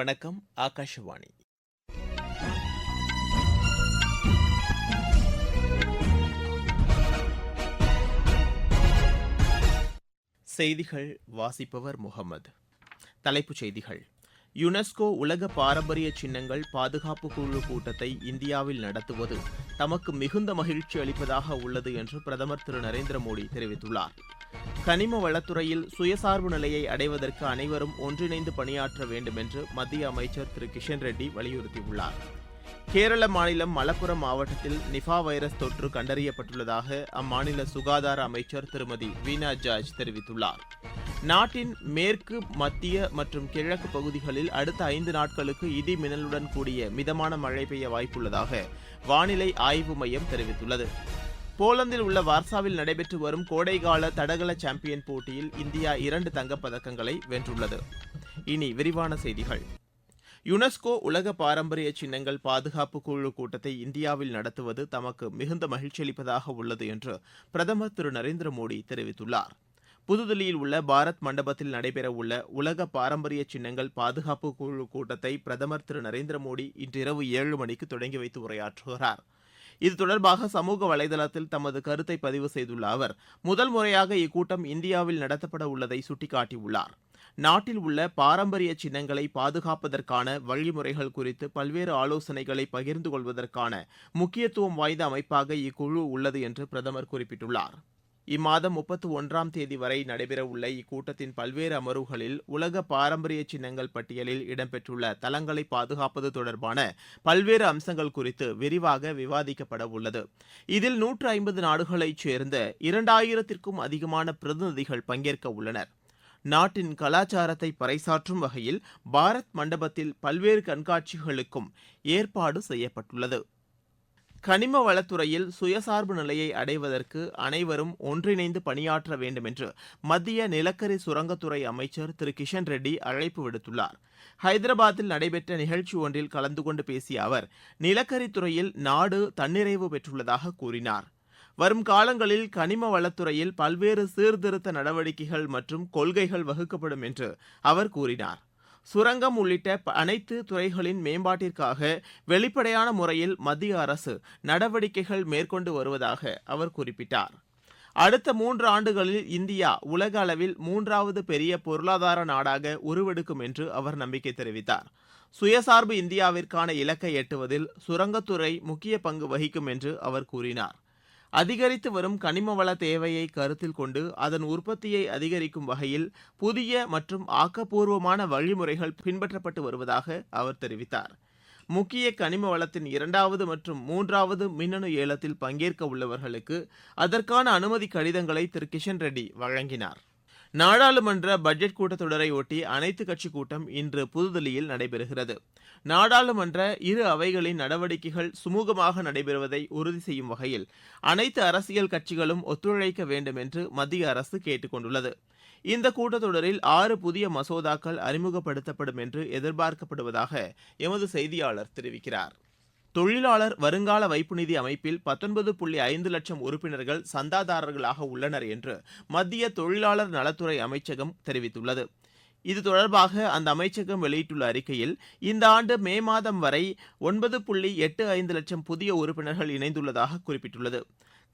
வணக்கம் ஆகாஷவாணி. செய்திகள் வாசிப்பவர் முகமது. தலைப்புச் செய்திகள். யுனெஸ்கோ உலக பாரம்பரிய சின்னங்கள் பாதுகாப்பு குழு கூட்டத்தை இந்தியாவில் நடத்துவது தமக்கு மிகுந்த மகிழ்ச்சி அளிப்பதாக உள்ளது என்று பிரதமர் திரு. நரேந்திர மோடி தெரிவித்துள்ளார். கனிம வளத்துறையில் சுயசார்பு நிலையை அடைவதற்கு அனைவரும் ஒன்றிணைந்து பணியாற்ற வேண்டும் என்று மத்திய அமைச்சர் திரு. கிஷன் ரெட்டி வலியுறுத்தியுள்ளார். கேரள மாநிலம் மலப்புரம் மாவட்டத்தில் நிஃபா வைரஸ் தொற்று கண்டறியப்பட்டுள்ளதாக அம்மாநில சுகாதார அமைச்சர் திருமதி வீனா ஜார்ஜ் தெரிவித்துள்ளார். நாட்டின் மேற்கு மத்திய மற்றும் கிழக்கு பகுதிகளில் அடுத்த ஐந்து நாட்களுக்கு இடி மின்னலுடன் கூடிய மிதமான மழை பெய்ய வாய்ப்புள்ளதாக வானிலை ஆய்வு மையம் தெரிவித்துள்ளது. போலந்தில் உள்ள வார்சாவில் நடைபெற்று வரும் கோடைகால தடகள சாம்பியன் போட்டியில் இந்தியா இரண்டு தங்கப்பதக்கங்களை வென்றுள்ளது. இனி விரிவான செய்திகள். யுனெஸ்கோ உலக பாரம்பரிய சின்னங்கள் பாதுகாப்பு குழு கூட்டத்தை இந்தியாவில் நடத்துவது தமக்கு மிகுந்த மகிழ்ச்சியளிப்பதாக உள்ளது என்று பிரதமர் திரு நரேந்திர மோடி தெரிவித்துள்ளார். புதுதில்லியில் உள்ள பாரத் மண்டபத்தில் நடைபெறவுள்ள உலக பாரம்பரிய சின்னங்கள் பாதுகாப்பு குழு கூட்டத்தை பிரதமர் திரு நரேந்திர மோடி இன்றிரவு ஏழு மணிக்கு தொடங்கி வைத்து உரையாற்றுகிறார். இது தொடர்பாக சமூக வலைதளத்தில் தமது கருத்தை பதிவு செய்துள்ள அவர் முதல் முறையாக இக்கூட்டம் இந்தியாவில் நடத்தப்பட உள்ளதை சுட்டிக்காட்டியுள்ளார். நாட்டில் உள்ள பாரம்பரிய சின்னங்களை பாதுகாப்பதற்கான வழிமுறைகள் குறித்து பல்வேறு ஆலோசனைகளை பகிர்ந்து கொள்வதற்கான முக்கியத்துவம் வாய்ந்த அமைப்பாக இக்குழு உள்ளது என்று பிரதமர் குறிப்பிட்டுள்ளார். இம்மாதம் முப்பத்தி ஒன்றாம் தேதி வரை நடைபெறவுள்ள இக்கூட்டத்தின் பல்வேறு அமர்வுகளில் உலக பாரம்பரிய சின்னங்கள் பட்டியலில் இடம்பெற்றுள்ள தலங்களை பாதுகாப்பது தொடர்பான பல்வேறு அம்சங்கள் குறித்து விரிவாக விவாதிக்கப்பட உள்ளது. இதில் நூற்று ஐம்பது நாடுகளைச் சேர்ந்த இரண்டாயிரத்திற்கும் அதிகமான பிரதிநிதிகள் பங்கேற்க உள்ளனர். நாட்டின் கலாச்சாரத்தை பறைசாற்றும் வகையில் பாரத் மண்டபத்தில் பல்வேறு கண்காட்சிகளுக்கும் ஏற்பாடு செய்யப்பட்டுள்ளது. கனிம வளத்துறையில் சுயசார்பு நிலையை அடைவதற்கு அனைவரும் ஒன்றிணைந்து பணியாற்ற வேண்டும் என்று மத்திய நிலக்கரி சுரங்கத்துறை அமைச்சர் திரு. கிஷன் ரெட்டி அழைப்பு விடுத்துள்ளார். ஹைதராபாத்தில் நடைபெற்ற நிகழ்ச்சி ஒன்றில் கலந்து கொண்டு பேசிய அவர் நிலக்கரித்துறையில் நாடு தன்னிறைவு பெற்றுள்ளதாக கூறினார். வரும் காலங்களில் கனிம வளத்துறையில் பல்வேறு சீர்திருத்த நடவடிக்கைகள் மற்றும் கொள்கைகள் வகுக்கப்படும் என்று அவர் கூறினார். சுரங்கம் உள்ளிட்ட அனைத்து துறைகளின் மேம்பாட்டிற்காக வெளிப்படையான முறையில் மத்திய அரசு நடவடிக்கைகள் மேற்கொண்டு வருவதாக அவர் குறிப்பிட்டார். அடுத்த மூன்று ஆண்டுகளில் இந்தியா உலக அளவில் மூன்றாவது பெரிய பொருளாதார நாடாக உருவெடுக்கும் என்று அவர் நம்பிக்கை தெரிவித்தார். சுயசார்பு இந்தியாவிற்கான இலக்கை எட்டுவதில் சுரங்கத்துறை முக்கிய பங்கு வகிக்கும் என்று அவர் கூறினார். அதிகரித்து வரும் கனிம வள தேவையை கருத்தில் கொண்டு அதன் உற்பத்தியை அதிகரிக்கும் வகையில் புதிய மற்றும் ஆக்கப்பூர்வமான வழிமுறைகள் பின்பற்றப்பட்டு வருவதாக அவர் தெரிவித்தார். முக்கிய கனிம வளத்தின் இரண்டாவது மற்றும் மூன்றாவது மின்னணு ஏலத்தில் பங்கேற்க உள்ளவர்களுக்கு அதற்கான அனுமதி கடிதங்களை திரு கிஷன் ரெட்டி வழங்கினார். நாடாளுமன்ற பட்ஜெட் கூட்டத்தொடரை ஒட்டி அனைத்து கட்சி கூட்டம் இன்று புதுதில்லியில் நடைபெறுகிறது. நாடாளுமன்ற இரு அவைகளின் நடவடிக்கைகள் சுமூகமாக நடைபெறுவதை உறுதி செய்யும் வகையில் அனைத்து அரசியல் கட்சிகளும் ஒத்துழைக்க வேண்டும் என்று மத்திய அரசு கேட்டுக் கொண்டுள்ளது. இந்த கூட்டத்தொடரில் ஆறு புதிய மசோதாக்கள் அறிமுகப்படுத்தப்படும் என்று எதிர்பார்க்கப்படுவதாக எமது செய்தியாளர் தெரிவிக்கிறார். தொழிலாளர் வருங்கால வைப்பு நிதி அமைப்பில் பத்தொன்பது புள்ளி ஐந்து லட்சம் உறுப்பினர்கள் சந்தாதாரர்களாக உள்ளனர் என்று மத்திய தொழிலாளர் நலத்துறை அமைச்சகம் தெரிவித்துள்ளது. இது தொடர்பாக அந்த அமைச்சகம் வெளியிட்டுள்ள அறிக்கையில் இந்த ஆண்டு மே மாதம் வரை ஒன்பது புள்ளி எட்டு ஐந்து லட்சம் புதிய உறுப்பினர்கள் இணைந்துள்ளதாக குறிப்பிட்டுள்ளது.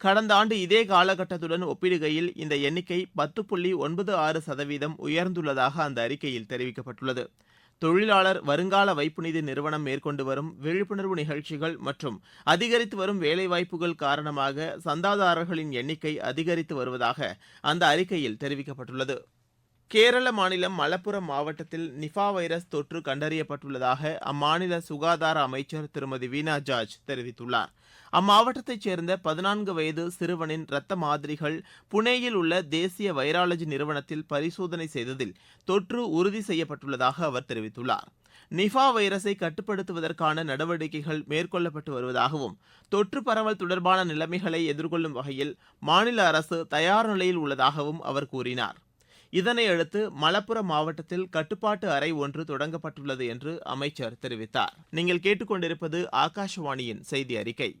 கடந்த ஆண்டு இதே காலகட்டத்துடன் ஒப்பிடுகையில் இந்த எண்ணிக்கை பத்து புள்ளி ஒன்பது ஆறு சதவீதம் உயர்ந்துள்ளதாக அந்த அறிக்கையில் தெரிவிக்கப்பட்டுள்ளது. தொழிலாளர் வருங்கால வைப்பு நிதி நிறுவனம் மேற்கொண்டு வரும் விழிப்புணர்வு நிகழ்ச்சிகள் மற்றும் அதிகரித்து வரும் வேலைவாய்ப்புகள் காரணமாக சந்தாதாரர்களின் எண்ணிக்கை அதிகரித்து வருவதாக அந்த அறிக்கையில் தெரிவிக்கப்பட்டுள்ளது. கேரள மாநிலம் மலப்புரம் மாவட்டத்தில் நிஃபா வைரஸ் தொற்று கண்டறியப்பட்டுள்ளதாக அம்மாநில சுகாதார அமைச்சர் திருமதி வீனா ஜார்ஜ் தெரிவித்துள்ளார். அம்மாவட்டத்தைச் சேர்ந்த பதினான்கு வயது சிறுவனின் இரத்த மாதிரிகள் புனேயில் உள்ள தேசிய வைராலஜி நிறுவனத்தில் பரிசோதனை செய்ததில் தொற்று உறுதி செய்யப்பட்டுள்ளதாக அவர் தெரிவித்துள்ளார். நிஃபா வைரஸை கட்டுப்படுத்துவதற்கான நடவடிக்கைகள் மேற்கொள்ளப்பட்டு வருவதாகவும் தொற்று பரவல் தொடர்பான நிலைமைகளை எதிர்கொள்ளும் வகையில் மாநில அரசு தயார் நிலையில் உள்ளதாகவும் அவர் கூறினார். இதனையடுத்து மலப்புரம் மாவட்டத்தில் கட்டுப்பாட்டு அறை ஒன்று தொடங்கப்பட்டுள்ளது என்று அமைச்சர் தெரிவித்தார். நீங்கள் கேட்டுக்கொண்டிருப்பது ஆகாஷவாணியின் செய்தி அறிக்கை.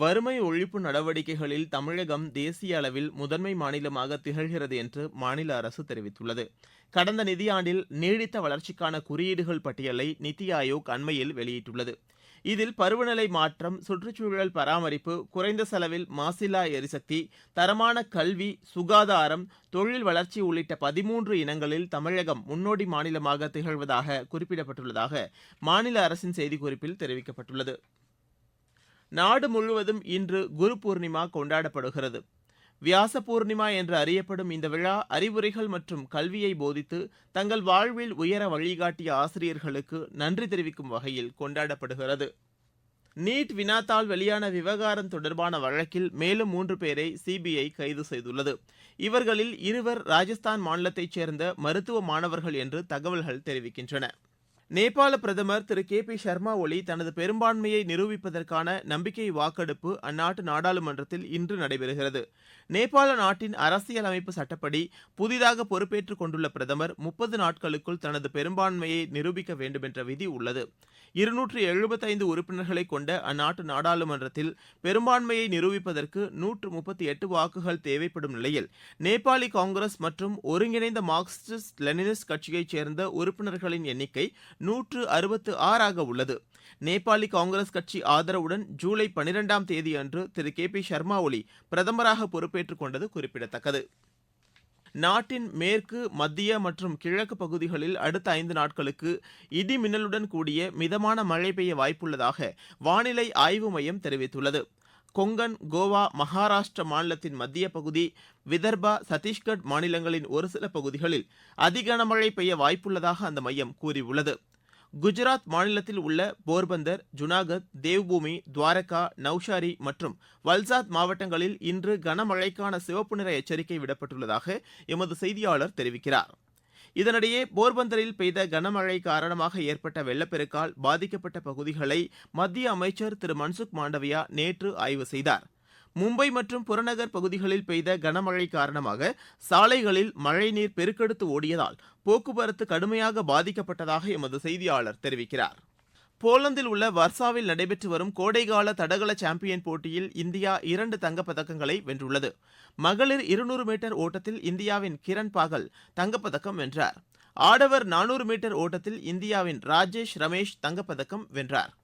வறுமை ஒழிப்பு நடவடிக்கைகளில் தமிழகம் தேசிய அளவில் முதன்மை மாநிலமாக திகழ்கிறது என்று மாநில அரசு தெரிவித்துள்ளது. கடந்த நிதியாண்டில் நீடித்த வளர்ச்சிக்கான குறியீடுகள் பட்டியலை நித்தி ஆயோக் அண்மையில் வெளியிட்டுள்ளது. இதில் பருவநிலை மாற்றம் சுற்றுச்சூழல் பராமரிப்பு குறைந்த செலவில் மாசில்லா எரிசக்தி தரமான கல்வி சுகாதாரம் தொழில் வளர்ச்சி உள்ளிட்ட பதிமூன்று இனங்களில் தமிழகம் முன்னோடி மாநிலமாக திகழ்வதாக குறிப்பிடப்பட்டுள்ளதாக மாநில அரசின் செய்திக்குறிப்பில் தெரிவிக்கப்பட்டுள்ளது. நாடு முழுவதும் இன்று குரு பூர்ணிமா கொண்டாடப்படுகிறது. வியாச பூர்ணிமா என்று அறியப்படும் இந்த விழா அறிவுரைகள் மற்றும் கல்வியை போதித்து தங்கள் வாழ்வில் உயர வழிகாட்டிய ஆசிரியர்களுக்கு நன்றி தெரிவிக்கும் வகையில் கொண்டாடப்படுகிறது. நீட் வினாத்தால் வெளியான விவகாரம் தொடர்பான வழக்கில் மேலும் மூன்று பேரை சிபிஐ கைது செய்துள்ளது. இவர்களில் இருவர் ராஜஸ்தான் மாநிலத்தைச் சேர்ந்த மருத்துவ மாணவர்கள் என்று தகவல்கள் தெரிவிக்கின்றன. நேபாள பிரதமர் திரு கே பி ஷர்மா ஒலி தனது பெரும்பான்மையை நிரூபிப்பதற்கான நம்பிக்கை வாக்கெடுப்பு அந்நாட்டு நாடாளுமன்றத்தில் இன்று நடைபெறுகிறது. நேபாள நாட்டின் அரசியல் அமைப்பு சட்டப்படி புதிதாக பொறுப்பேற்றுக் கொண்டுள்ள பிரதமர் முப்பது நாட்களுக்குள் தனது பெரும்பான்மையை நிரூபிக்க வேண்டும் என்ற விதி உள்ளது. இருநூற்று எழுபத்தைந்து உறுப்பினர்களை கொண்ட அந்நாட்டு நாடாளுமன்றத்தில் பெரும்பான்மையை நிரூபிப்பதற்கு நூற்று முப்பத்தி எட்டு வாக்குகள் தேவைப்படும் நிலையில் நேபாளி காங்கிரஸ் மற்றும் ஒருங்கிணைந்த மார்க்சிஸ்ட் லெனினிஸ்ட் கட்சியைச் சேர்ந்த உறுப்பினர்களின் எண்ணிக்கை நூற்று அறுபத்து ஆறாக உள்ளது. நேபாளி காங்கிரஸ் கட்சி ஆதரவுடன் ஜூலை பனிரெண்டாம் தேதியன்று திரு. கே. பி. சர்மா ஒலி பிரதமராக பொறுப்பேற்றுக் கொண்டது குறிப்பிடத்தக்கது. நாட்டின் மேற்கு மத்திய மற்றும் கிழக்கு பகுதிகளில் அடுத்த ஐந்து நாட்களுக்கு இடி மின்னலுடன் கூடிய மிதமான மழை பெய்ய வாய்ப்புள்ளதாக வானிலை ஆய்வு மையம் தெரிவித்துள்ளது. கொங்கன் கோவா மகாராஷ்டிர மாநிலத்தின் மத்திய பகுதி விதர்பா சத்தீஸ்கட் மாநிலங்களின் ஒரு சில பகுதிகளில் அதி கனமழை பெய்ய வாய்ப்புள்ளதாக அந்த மையம் கூறியுள்ளது. குஜராத் மாநிலத்தில் உள்ள போர்பந்தர் ஜுனாகத் தேவ்பூமி துவாரகா நௌஷாரி மற்றும் வல்சாத் மாவட்டங்களில் இன்று கனமழைக்கான சிவப்பு நிற எச்சரிக்கை விடப்பட்டுள்ளதாக எமது செய்தியாளர் தெரிவிக்கிறார். இதனிடையே போர்பந்தரில் பெய்த கனமழை காரணமாக ஏற்பட்ட வெள்ளப்பெருக்கால் பாதிக்கப்பட்ட பகுதிகளை மத்திய அமைச்சர் திரு மன்சுக் மாண்டவியா நேற்று ஆய்வு செய்தார். மும்பை மற்றும் புறநகர் பகுதிகளில் பெய்த கனமழை காரணமாக சாலைகளில் மழைநீர் பெருக்கெடுத்து ஓடியதால் போக்குவரத்து கடுமையாக பாதிக்கப்பட்டதாக எமது செய்தியாளர் தெரிவிக்கிறார். போலந்தில் உள்ள வர்சாவில் நடைபெற்று வரும் கோடைகால தடகள சாம்பியன் போட்டியில் இந்தியா இரண்டு தங்கப்பதக்கங்களை வென்றுள்ளது. மகளிர் இருநூறு மீட்டர் ஓட்டத்தில் இந்தியாவின் கிரண் பாகல் தங்கப்பதக்கம் வென்றார். ஆடவர் நானூறு மீட்டர் ஓட்டத்தில் இந்தியாவின் ராஜேஷ் ரமேஷ் தங்கப்பதக்கம் வென்றார்.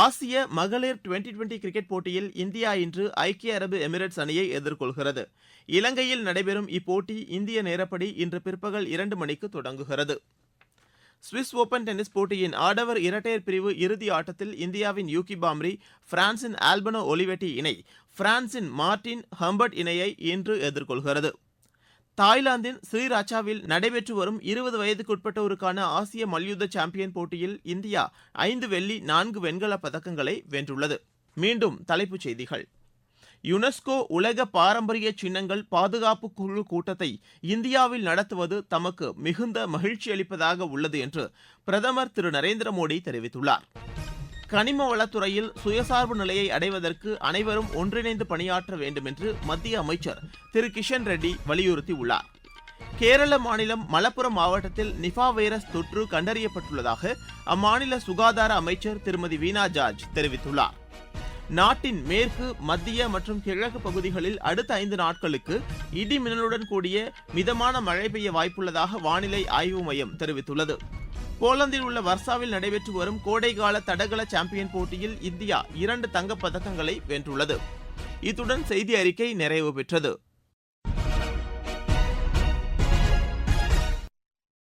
ஆசிய மகளிர் டுவெண்டி டுவெண்டி கிரிக்கெட் போட்டியில் இந்தியா இன்று ஐக்கிய அரபு எமிரேட்ஸ் அணியை எதிர்கொள்கிறது. இலங்கையில் நடைபெறும் இப்போட்டி இந்திய நேரப்படி இன்று பிற்பகல் இரண்டு மணிக்கு தொடங்குகிறது. சுவிஸ் ஓபன் டென்னிஸ் போட்டியின் ஆடவர் இரட்டையர் பிரிவு இறுதி ஆட்டத்தில் இந்தியாவின் யூகி பாம்ரி பிரான்சின் ஆல்பனோ ஒலிவெட்டி இணை பிரான்சின் மார்டின் ஹம்பர்ட் இணையை இன்று எதிர்கொள்கிறது. தாய்லாந்தின் ஸ்ரீராச்சாவில் நடைபெற்று வரும் இருபது வயதுக்குட்பட்டோருக்கான ஆசிய மல்யுத்த சாம்பியன் போட்டியில் இந்தியா ஐந்து வெள்ளி நான்கு வெண்கலப் பதக்கங்களை வென்றுள்ளது. மீண்டும் தலைப்புச் செய்திகள். யுனெஸ்கோ உலக பாரம்பரிய சின்னங்கள் பாதுகாப்பு குழு கூட்டத்தை இந்தியாவில் நடத்துவது தமக்கு மிகுந்த மகிழ்ச்சி அளிப்பதாக உள்ளது என்று பிரதமர் திரு. நரேந்திர மோடி தெரிவித்துள்ளார். கனிம வளத்துறையில் சுயசார்பு நிலையை அடைவதற்கு அனைவரும் ஒன்றிணைந்து பணியாற்ற வேண்டும் என்று மத்திய அமைச்சர் திரு கிஷன் ரெட்டி வலியுறுத்தியுள்ளார். கேரள மாநிலம் மலப்புரம் மாவட்டத்தில் நிஃபா வைரஸ் தொற்று கண்டறியப்பட்டுள்ளதாக அம்மாநில சுகாதார அமைச்சர் திருமதி வீனா ஜார்ஜ் தெரிவித்துள்ளார். நாட்டின் மேற்கு மத்திய மற்றும் கிழக்கு பகுதிகளில் அடுத்த ஐந்து நாட்களுக்கு இடி மின்னலுடன் கூடிய மிதமான மழை பெய்ய வாய்ப்புள்ளதாக வானிலை ஆய்வு மையம் தெரிவித்துள்ளது. போலந்தில் உள்ள வர்சாவில் நடைபெற்று வரும் கோடைகால தடகள சாம்பியன் போட்டியில் இந்தியா இரண்டு தங்கப் பதக்கங்களை வென்றுள்ளது. இத்துடன் செய்தி அறிக்கை நிறைவு பெற்றது.